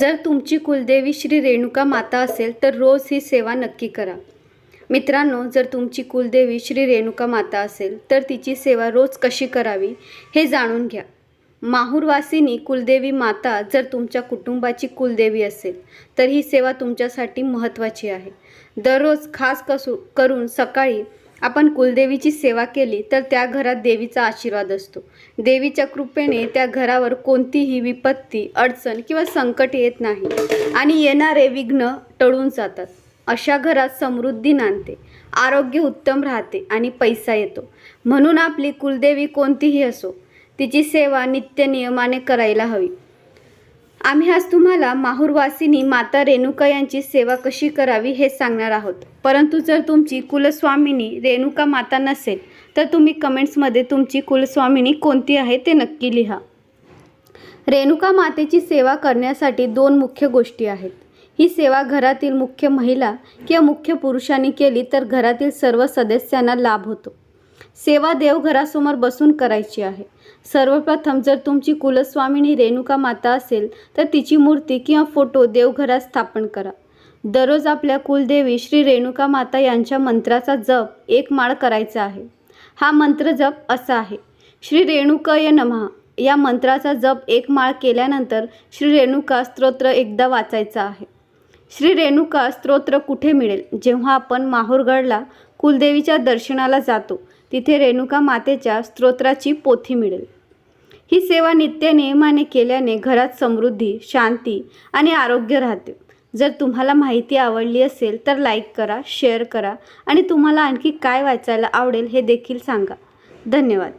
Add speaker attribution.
Speaker 1: जर तुमची कुलदेवी श्री रेणुका माता असेल तर रोज ही सेवा नक्की करा. मित्रांनो जर तुमची कुलदेवी श्री रेणुका माता असेल तर तिची सेवा रोज कशी करावी हे जाणून घ्या. माहूरवासिनी कुलदेवी माता जर तुमच्या कुटुंबाची कुलदेवी असेल तर ही सेवा तुमच्यासाठी महत्त्वाची आहे. दररोज खास कसू करून सकाळी आपण कुलदेवीची सेवा केली तर त्या घरात देवीचा आशीर्वाद असतो. देवीच्या कृपेने त्या घरावर कोणतीही विपत्ती अडचण किंवा संकट येत नाही आणि येणारे विघ्न टळून जातात. अशा घरात समृद्धी नांदते आरोग्य उत्तम राहते आणि पैसा येतो. म्हणून आपली कुलदेवी कोणतीही असो तिची सेवा नित्य नियमाने करायला हवी. आम्ही आज तुम्हाला माहूरवासिनी माता रेणुका यांची सेवा कशी करावी हे सांगणार आहोत. परंतु जर तुमची कुलस्वामिनी रेणुका माता नसेल तर तुम्ही कमेंट्समध्ये तुमची कुलस्वामिनी कोणती आहे ते नक्की लिहा. रेणुका मातेची सेवा करण्यासाठी दोन मुख्य गोष्टी आहेत. ही सेवा घरातील मुख्य महिला किंवा मुख्य पुरुषांनी केली तर घरातील सर्व सदस्यांना लाभ होतो. सेवा देवघरासमोर बसून करायची आहे. सर्वप्रथम जर तुमची कुलस्वामिनी रेणुका माता असेल तर तिची मूर्ती किंवा फोटो देवघरात स्थापन करा. दररोज आपल्या कुलदेवी श्री रेणुका माता यांच्या मंत्राचा जप एक माळ करायचा आहे. हा मंत्र जप असा आहे. श्री रेणुकय नमः. या मंत्राचा जप एक माळ केल्यानंतर श्री रेणुका स्तोत्र एकदा वाचायचा आहे. श्री रेणुका स्तोत्र कुठे मिळेल? जेव्हा आपण माहूरगडला कुलदेवीच्या दर्शनाला जातो तिथे रेणुका मातेच्या स्तोत्राची पोथी मिळेल. ही सेवा नित्य नियमाने केल्याने घरात समृद्धी शांती आणि आरोग्य राहते. जर तुम्हाला माहिती आवडली असेल तर लाईक करा शेअर करा आणि तुम्हाला आणखी काय वाचायला आवडेल हे देखील सांगा. धन्यवाद.